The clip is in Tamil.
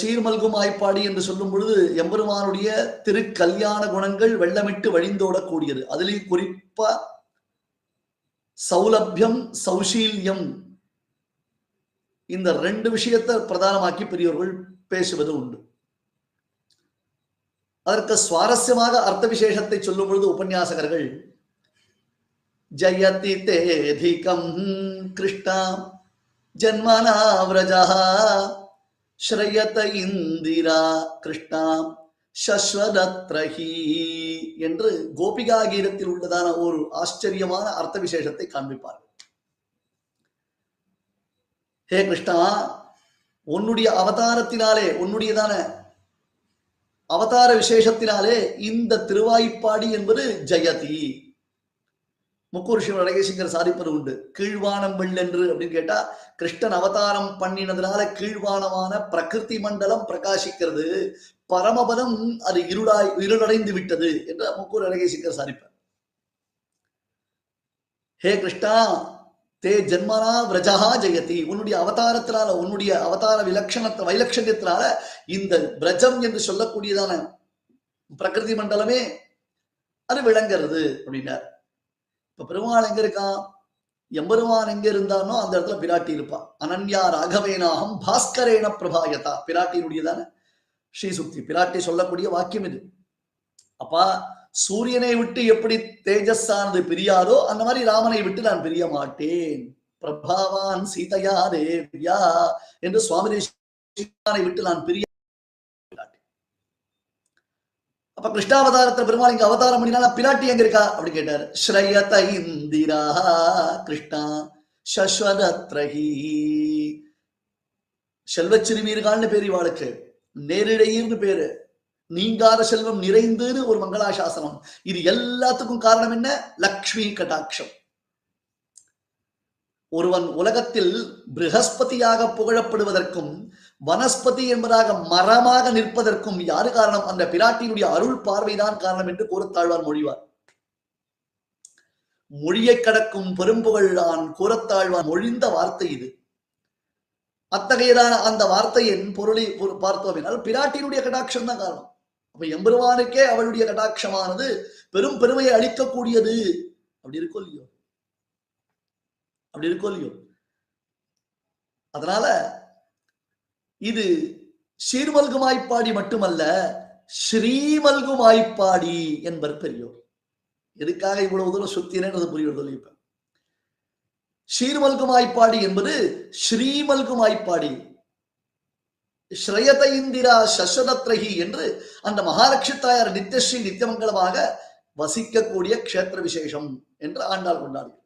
சீர்மல்கும் ஆய்ப்பாடி என்று சொல்லும் பொழுது எம்பெருமானுடைய திரு கல்யாண குணங்கள் வெள்ளமிட்டு வழிந்தோடக்கூடியது. அதிலேயும் குறிப்பா சௌலபியம் சௌசீல்யம் இந்த ரெண்டு விஷயத்தை பிரதானமாக்கி பெரியவர்கள் பேசுவது உண்டு. அதற்கு சுவாரஸ்யமாக அர்த்த விசேஷத்தை சொல்லும் பொழுது உபன்யாசகர்கள் ஜயதி தேதிகம் கிருஷ்ணா ஜன்மனா விரஜா ஸ்ரயத இந்திரா கிருஷ்ணா சஸ்வதத்ரஹி என்று கோபிகா கீதத்தில் உள்ளதான ஒரு ஆச்சரியமான அர்த்த விசேஷத்தை காண்பிப்பார்கள். ஹே கிருஷ்ணா உன்னுடைய அவதாரத்தினாலே உன்னுடையதான அவதார விசேஷத்தினாலே இந்த திருவாய்ப்பாடி என்பது ஜெயதி. முக்கூர் சிவன் அழகேசிங்கர் சாதிப்பது உண்டு. கீழ்வானம் வெள்ளென்று அப்படின்னு கேட்டா கிருஷ்ணன் அவதாரம் பண்ணினதுனால கீழ்வானமான பிரகிருதி மண்டலம் பிரகாசிக்கிறது. பரமபதம் அது இருளாய் இருளடைந்து விட்டது என்று முக்கூர் அழகேசிங்கர் சாதிப்பார். ஹே கிருஷ்ணா தே ஜென்மனா விரஜா ஜெயதி. உன்னுடைய அவதாரத்தினால உன்னுடைய அவதார விலட்சணத்தை வைலட்சண்யத்தினால இந்த பிரஜம் என்று சொல்லக்கூடியதான பிரகிருதி மண்டலமே அது விளங்குறது அப்படின்னார். இப்ப பெருமாள் எங்க இருக்கான்? எம்பெருமான் எங்க இருந்தானோ அந்த இடத்துல பிராட்டி இருப்பான் அனன்யா ராகவேனாகம் பாஸ்கரேன பிரபாயதா. பிராட்டியினுடையதான ஸ்ரீசுக்தி. பிராட்டி சொல்லக்கூடிய வாக்கியம் இது. அப்பா சூரியனை விட்டு எப்படி தேஜஸானது பிரியாதோ அந்த மாதிரி ராமனை விட்டு நான் பிரிய மாட்டேன். பிரபாவான் சீதையா தேவியா என்று சுவாமி விட்டு நான் பிரிய அப்ப கிருஷ்ணாவதாரத்துல பெருமாள் இங்க அவதாரம் பண்ணினால பிராட்டி எங்க இருக்கா? அப்படி கேட்டாரு. ஸ்ரயத இந்திரா கிருஷ்ணா சஸ்வதத்ரஹி செல்வச்சிறுமீர்கால்னு பேர் இவாளுக்கு. நேரிடையீர்னு பேரு. நீங்காத செல்வம் நிறைந்துன்னு ஒரு மங்களாசாசனம். இது எல்லாத்துக்கும் காரணம் என்ன? லக்ஷ்மி கடாட்சம் ஒருவன் உலகத்தில் பிரகஸ்பதியாக புகழப்படுவதற்கும் வனஸ்பதி என்பதாக மரமாக நிற்பதற்கும் யாரு காரணம்? அந்த பிராட்டியினுடைய அருள் பார்வைதான் காரணம் என்று கூறத்தாழ்வார் மொழிவார். மொழியை கடக்கும் பெரும்புகழ்தான் கூறத்தாழ்வார் மொழிந்த வார்த்தை இது. அத்தகையதான அந்த வார்த்தையின் பொருளை பார்த்தோம் என்றால் பிராட்டியினுடைய கடாட்சம் தான் காரணம். அப்ப எம்பெருமானுக்கே அவளுடைய கடாட்சமானது பெரும் பெருமையை அளிக்கக்கூடியது. அப்படி இருக்கோ இல்லையோ? அப்படி இருக்கோ இல்லையோ? அதனால இது சீர்மல்குமாய்ப்பாடி மட்டுமல்ல ஸ்ரீமல்குமாய்ப்பாடி என்பர் பெரியோர். எதுக்காக இவ்வளவு தூரம் சுத்தினது புரியுறது இப்ப. ஷீர்மல்குமாய்ப்பாடி என்பது ஸ்ரீமல்குமாய்ப்பாடி. ஸ்ரேயத இந்திரா சஸ்வதத்ரஹி என்று அந்த மகாலட்சுமி தாயார் நித்தியஸ்ரீ நித்தியமங்கலமாக வசிக்கக்கூடிய க்ஷேத்திர விசேஷம் என்று ஆண்டாள் கொண்டாடி